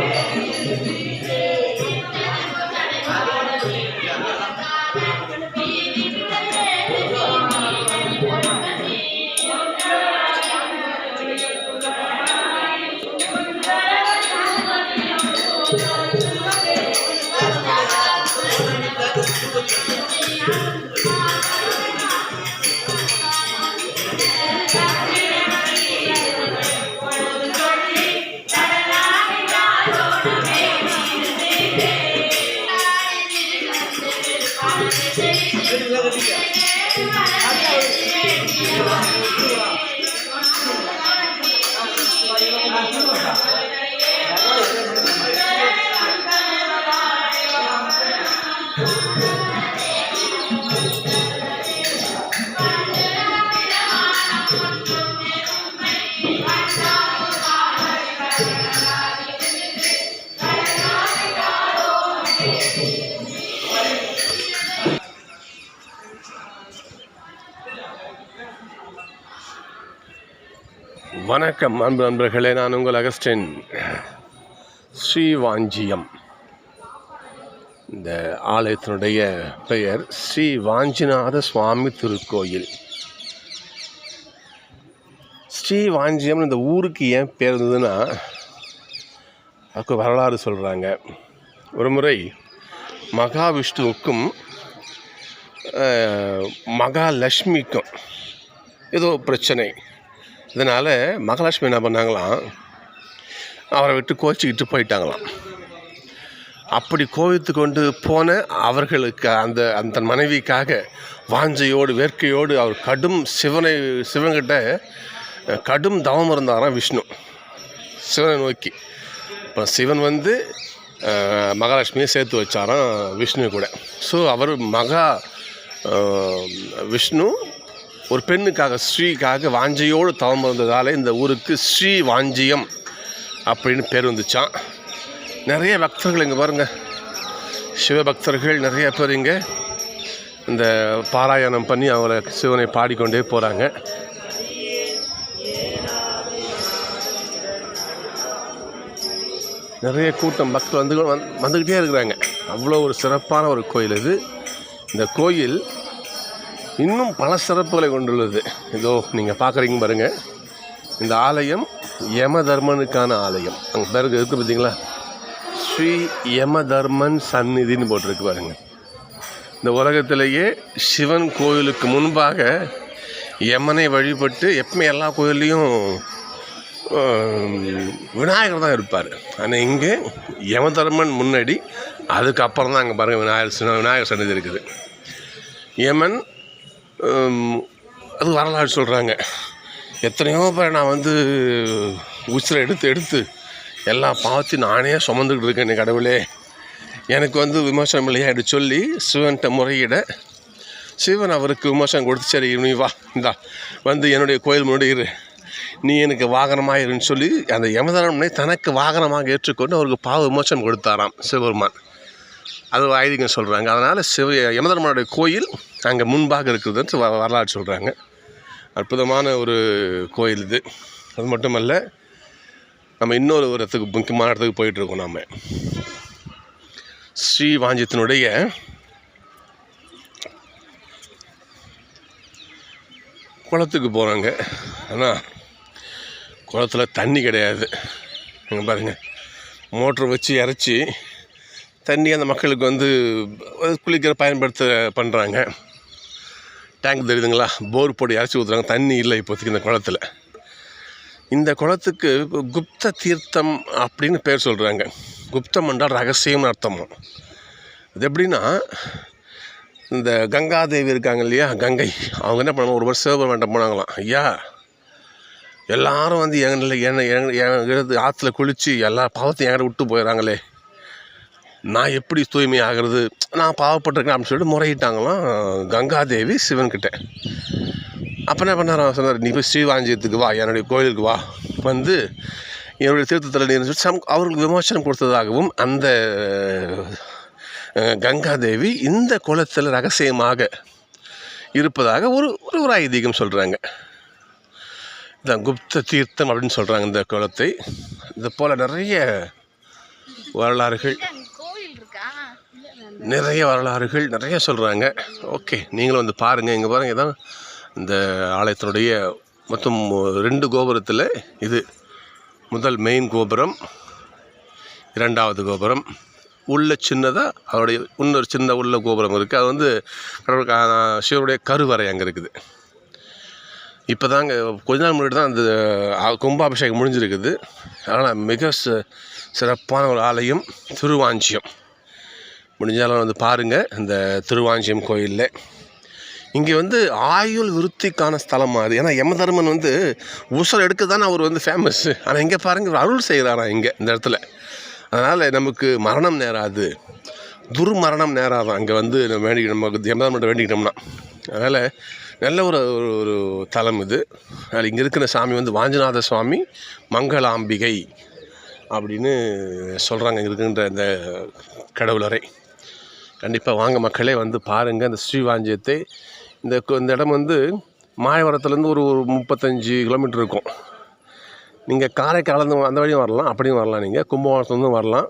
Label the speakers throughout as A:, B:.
A: Amen. வணக்கம் அன்பு நண்பர்களே நான் உங்கள் அகஸ்டின் ஸ்ரீவாஞ்சியம். இந்த ஆலயத்தினுடைய பெயர் ஸ்ரீ வாஞ்சிநாத சுவாமி திருக்கோயில். ஸ்ரீ வாஞ்சியம் இந்த ஊருக்கு ஏன் பேர் இருந்ததுன்னா அதுக்கு வரலாறு சொல்கிறாங்க ஒரு முறை மகாவிஷ்ணுவுக்கும் மகாலட்சுமிக்கும் ஏதோ பிரச்சனை. இதனால் மகாலட்சுமி என்ன பண்ணாங்களாம்? அவரை விட்டு கோச்சிக்கிட்டு போயிட்டாங்களாம். அப்படி கோவித்து கொண்டு போன அவர்களுக்கு அந்த அந்த மனைவிக்காக வாஞ்சையோடு வேர்க்கையோடு அவர் கடும் சிவனை சிவன்கிட்ட கடும் தவம் இருந்தாராம் விஷ்ணு. சிவனை நோக்கி. இப்போ சிவன் வந்து மகாலட்சுமியை சேர்த்து வச்சாராம் விஷ்ணு கூட. ஸோ அவர் மகா விஷ்ணு ஒரு பெண்ணுக்காக ஸ்ரீக்காக வாஞ்சையோடு தவம் இருந்ததால் இந்த ஊருக்கு ஸ்ரீ வாஞ்சியம் அப்படின்னு பேர் வந்துச்சான் நிறைய பக்தர்கள் இங்கே பாருங்க. சிவபக்தர்கள் நிறைய பேர் இங்கே. இந்த பாராயணம் பண்ணி அவரை சிவனை பாடிக்கொண்டே போகிறாங்க நிறைய கூட்டம் பக்தர் வந்து வந்து வந்துக்கிட்டே இருக்கிறாங்க. அவ்வளோ ஒரு சிறப்பான ஒரு கோயில் இது. இந்த கோயில் இன்னும் பல சிறப்புகளை கொண்டுள்ளது. இதோ நீங்கள் பார்க்குறீங்க பாருங்கள் இந்த ஆலயம் யமதர்மனுக்கான ஆலயம். அங்கே பேருக்கு இருக்குது பார்த்தீங்களா ஸ்ரீ யமதர்மன் சந்நிதின்னு போட்டிருக்கு பாருங்க. இந்த உலகத்திலேயே சிவன் கோயிலுக்கு முன்பாக யமனை வழிபட்டு எப்பவுமே எல்லா கோயில்லையும் விநாயகர் தான் இருப்பார். ஆனால் இங்கே யமதர்மன் முன்னாடி அதுக்கப்புறம் தான் அங்கே பாருங்கள் விநாயகர் விநாயகர் சன்னதி இருக்குது. யமன் அது வரலாறு சொல்கிறாங்க எத்தனையோ பேர் நான் வந்து உசிரை எடுத்து எடுத்து எல்லா பாவத்தையும் நானே சுமந்துக்கிட்டு இருக்கேன் கடவுளே. எனக்கு வந்து விமர்சனம் இல்லையா என்று சொல்லி சிவன்கிட்ட முறையிட சிவன் அவருக்கு விமர்சனம் கொடுத்து சரி நீ வா இந்தா வந்து என்னுடைய கோயில் முன்னாடி இரு. நீ எனக்கு வாகனமாக இருன்னு சொல்லி அந்த யமதரமனை தனக்கு வாகனமாக ஏற்றுக்கொண்டு அவருக்கு பாவ விமோசனம் கொடுத்தாராம் சிவபெருமான். அது ஐதீகம் சொல்கிறாங்க அதனால் சிவ யமதர்மனுடைய கோயில் அங்கே முன்பாக இருக்குதுன்னு வ- வரலாறு சொல்கிறாங்க அற்புதமான ஒரு கோயில் இது. அது மட்டுமல்ல நம்ம இன்னொரு ஒரு இடத்துக்கு முக்கியமான இடத்துக்கு போயிட்டுருக்கோம் நாம். ஸ்ரீ வாஞ்சியத்தினுடைய குளத்துக்கு போகிறாங்க ஆனால் குளத்துல தண்ணி கிடையாது. நீங்கள் பாருங்கள் மோட்ரு வச்சு இறச்சி தண்ணி அந்த மக்களுக்கு வந்து குளிக்கிற பயன்படுத்த பண்ணுறாங்க டேங்க் தெரியுதுங்களா போர் போட்டு இறச்சி ஊற்றுறாங்க தண்ணி இல்லை இப்போதைக்கு இந்த குளத்துல. இந்த குளத்துக்கு குப்த தீர்த்தம் அப்படின்னு பேர் சொல்கிறாங்க குப்தம் என்றால் ரகசியம்னு அர்த்தம்? இது எப்படின்னா இந்த கங்காதேவி இருக்காங்க இல்லையா? கங்கை. அவங்க என்ன பண்ணாங்க ஒரு வருஷம் வேண்டாம் போனாங்களாம். ஐயா எல்லாரும் வந்து எங்களை என்ன என் ஆற்றுல குளித்து எல்லா பாவத்தையும் எங்கிட்ட விட்டு போயிடறாங்களே. நான் எப்படி தூய்மை ஆகிறது நான் பாவப்பட்டிருக்கேன் அப்படின்னு சொல்லிட்டு முறையிட்டாங்களாம் கங்காதேவி சிவன்கிட்ட. அப்போ என்ன பண்ணார்? சொன்னார் நீ போய் ஸ்ரீவாஞ்சியத்துக்கு வா என்னுடைய கோயிலுக்கு வா. வந்து என்னுடைய தீர்த்தத்தில் நீர் சொல்லி சம் அவர்களுக்கு விமோசனம் கொடுத்ததாகவும் அந்த கங்காதேவி இந்த குளத்தில் ரகசியமாக இருப்பதாக ஒரு ஒரு ஒரு ஐதீகம் சொல்கிறாங்க இந்த குப்த தீர்த்தம் அப்படின்னு சொல்கிறாங்க இந்த குளத்தை. இது போல் நிறைய வரலாறுகள் நிறைய வரலாறுகள் நிறைய சொல்கிறாங்க ஓகே நீங்களும் வந்து பாருங்கள் இங்கே பாருங்கள் தான் இந்த ஆலயத்தினுடைய மொத்தம் ரெண்டு கோபுரத்தில் இது. முதல் மெயின் கோபுரம் இரண்டாவது கோபுரம். உள்ள சின்னதாக அதோடைய இன்னொரு சின்ன உள்ள கோபுரம் இருக்குது அது வந்து கடவுள் சிவருடைய சிவனுடைய கருவறை அங்கே இருக்குது. இப்போ தாங்க கொஞ்ச நாள் முன்னாடி தான் அந்த கும்பாபிஷேகம் முடிஞ்சிருக்குது. அதனால் மிக சிறப்பான ஒரு ஆலயம் திருவாஞ்சியம். முடிஞ்சாலும் வந்து பாருங்கள் இந்த திருவாஞ்சியம் கோயிலில். இங்கே வந்து ஆயுள் விருத்திக்கான ஸ்தலம் அது. ஏன்னா யமதர்மன் வந்து உசர் எடுக்க தானே அவர் வந்து ஃபேமஸ்ஸு ஆனால் இங்கே பாருங்க அருள் செய்கிறாரா இங்கே இந்த இடத்துல. அதனால் நமக்கு மரணம் நேராது. துர்மரணம் நேராதான் அங்கே வந்து நம்ம வேண்டி நமக்கு யமதர்மன் வேண்டிக்கிட்டோம்னா. அதனால் நல்ல ஒரு ஒரு ஒரு தலம் இது. அதில் இங்கே இருக்கிற சாமி வந்து வாஞ்சிநாத சுவாமி மங்களாம்பிகை அப்படின்னு சொல்கிறாங்க இங்கே இருக்கின்ற இந்த கடவுளரை. கண்டிப்பாக வாங்க மக்களே வந்து பாருங்கள் அந்த ஸ்ரீவாஞ்சியத்தை இந்த இந்த இடம் வந்து மாயவரத்துலேருந்து ஒரு ஒரு முப்பத்தஞ்சு கிலோமீட்டர் இருக்கும். நீங்கள் காரைக்காலேருந்து அந்த வழியும் வரலாம் அப்படியும் வரலாம் நீங்கள் கும்பகோணத்துலேருந்து வரலாம்.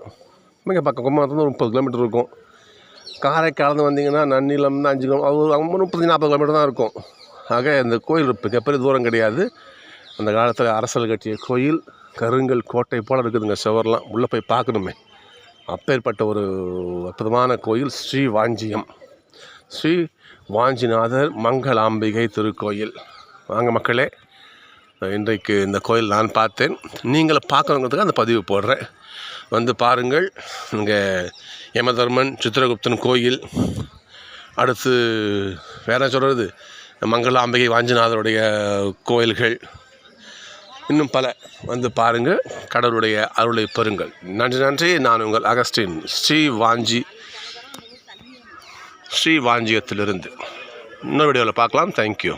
A: மிக பக்கம் கும்பகோணத்துலேருந்து ஒரு முப்பது கிலோமீட்டர் இருக்கும். காரைக்காலேருந்து வந்தீங்கன்னா நன்னிலம்னு அஞ்சு கிலோ ஒரு ஒரு முப்பத்தஞ்சு நாற்பது கிலோமீட்டர் தான் இருக்கும். ஆக இந்த கோயில் மிகப்பெரிய தூரம் கிடையாது. அந்த காலத்தில் அரசல் கட்டிய கோயில் கருங்கல் கோட்டை போல் இருக்குதுங்க சுவர்லாம். உள்ளே போய் பார்க்கணுமே. அப்பேற்பட்ட ஒரு அற்புதமான கோயில் ஸ்ரீ வாஞ்சியம். ஸ்ரீ வாஞ்சிநாதர் மங்களாம்பிகை திருக்கோயில். வாங்க மக்களே இன்றைக்கு இந்த கோயில் நான் பார்த்தேன். நீங்களும் பார்க்கணுங்கிறதுக்கு அந்த பதிவு போடுறேன். வந்து பாருங்கள் இங்கே யமதர்மன் சித்திரகுப்தன் கோயில். அடுத்து வேற சொல்கிறது மங்களாம்பிகை வாஞ்சிநாதருடைய கோயில்கள். இன்னும் பல வந்து பாருங்கள். கடவுளுடைய அருளை பெறுங்கள். நன்றி நன்றி. நான் உங்கள் அகஸ்டின் ஸ்ரீ வாஞ்சி ஸ்ரீ வாஞ்சியத்திலிருந்து இன்னொரு வீடியோவில் பார்க்கலாம். தேங்க்யூ